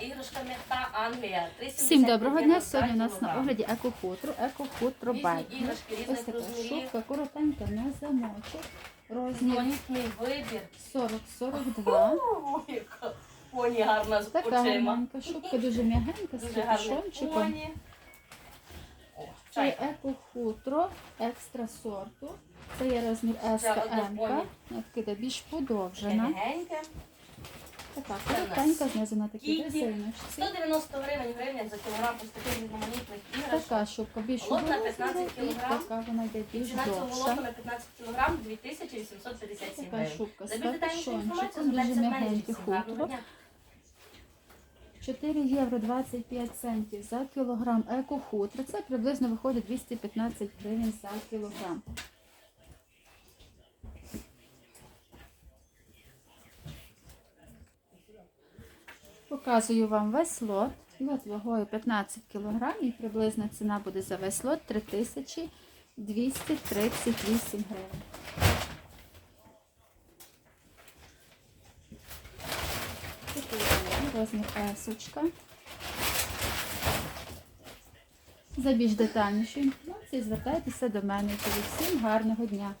іграшка м'яка Англія. Всім доброго дня. Сьогодні у нас на огляді екохутро, екохутро байк. Ось така шубка, коротенька на замочок. Розмір вибір. 40-42. О, яка Поні гарна з Така гарненька шубка, дуже м'ягенька, з капюшончиком. Це екохутро екстра сорту. Це є розмір СКМ. Така більш подовжена. Така коротенька, знизу на такій резиночці. 190 гривень гривня за кілограм таких різноманітних іграшок. Така шубка більш розміру 15 і кілограм. така вона йде більш Ціна цього лоту на 15 кілограм 2857 Така шубка з капюшончиком, дуже м'ягеньке хутро. 4 євро 25 центів за кілограм екохутро. Це приблизно виходить 215 гривень за кілограм. Показую вам весь лот. Лот вагою 15 кг і приблизна ціна буде за весь лот 3238 гривень. Розмір есочка. За більш детальнішою інформацією звертайтеся до мене. Всім гарного дня!